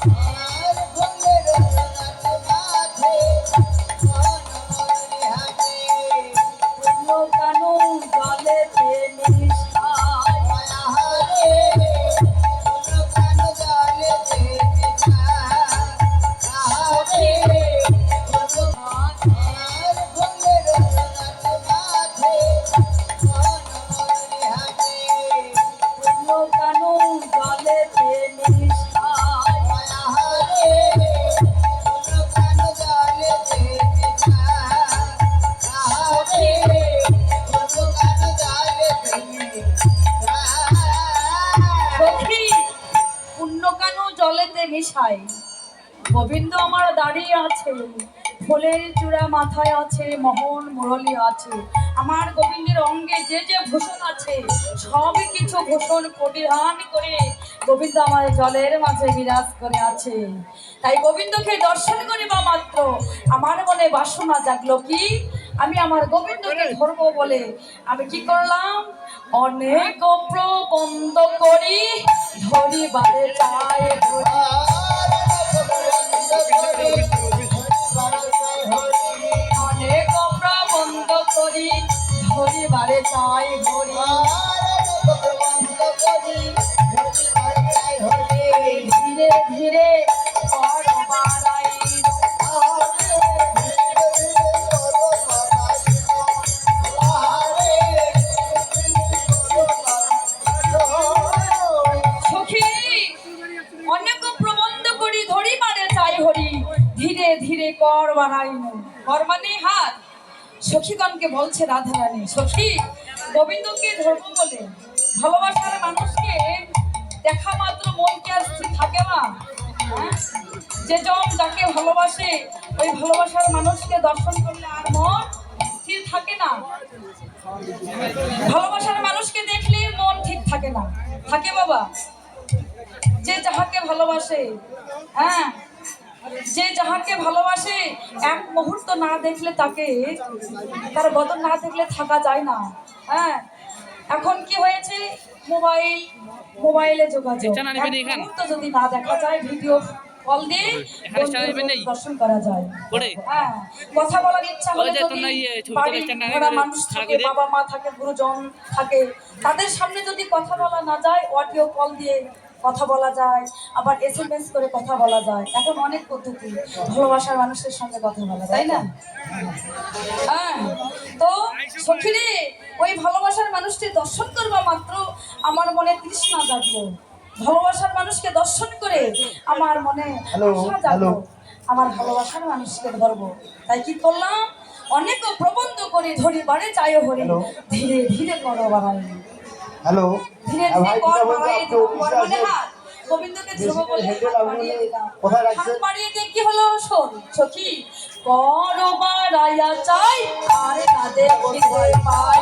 Thank you. মিশায় গোবিন্দ আমার দাঁড়িয়ে আছে, ফুলের চূড়া মাথায় আছে, মোহন মুরলি আছে। আমার গোবিন্দের অঙ্গে যে যে ভূষণ আছে, সবই কিছু ভূষণ পরিধান করে গোবিন্দ আমার জলের মাঝে বিরাজ করে আছে। তাই গোবিন্দকে দর্শন করিবা মাত্র। আমার মনে বাসনা জাগলো কি? আমি আমার গোবিন্দকে ধরবো বলে। আমি কি করলাম? অনেক প্রবন্ধ করি, ধরিবারে চাই ধীরে ধীরে কর বাড়াই কর মানে হাত। সখীগণকে বলছে রাধারানী, সখী, গোবিন্দকে ধর্ম বলে ভালোবাসার মানুষকে দেখা মাত্র মন কি আর স্থির থাকে না? হ্যাঁ? যে জন যাকে ভালোবাসে, ওই ভালোবাসার মানুষকে দর্শন করলে আর মন স্থির থাকে না। ভালোবাসার মানুষকে দেখলে মন ঠিক থাকে না। থাকে বাবা, যে যাহাকে ভালোবাসে হ্যাঁ যে যাহাকে ভালোবাসে এক মুহূর্ত না দেখলে তাকে তার বদন না দেখলে থাকা যায় না। হ্যাঁ? এখন কি হয়েছে? মোবাইল মোবাইলে যোগাযোগ। মুহূর্ত যদি না দেখা যায় ভিডিও কল দিয়ে? দর্শন করা যায়। হ্যাঁ? কথা বলার ইচ্ছা হলে যদি ইয়ে মানুষ থাকে বাবা মা থাকে গুরুজন থাকে তাদের সামনে যদি কথা বলা না যায় অডিও কল দিয়ে কথা বলা যায় আবার এসএমএস করে কথা বলা যায়। এখন অনেক পদ্ধতি ভালোবাসার মানুষের সঙ্গে কথা বলা তাই না? হ্যাঁ তো সখিরে ওই ভালোবাসার মানুষটি দর্শন করবা মাত্র আমার মনে তৃষ্ণা জাগলো। ভালোবাসার মানুষকে দর্শন করে আমার মনে আশা জাগলো। আমার ভালোবাসার মানুষকে ধরবো। তাই কি করলাম? অনেক প্রবন্ধ করে ধরি বাড়ে চাই হরি। ধীরে ধীরে করো বাড়াই হ্যালো হ্যাঁ ভাই আপনি অফিসে মানে গোবিন্দকে ধ্রুব বলে কোথায় রাখছেন? দিয়ে কি হলো শোন সখী চাই আর না দেখি পাই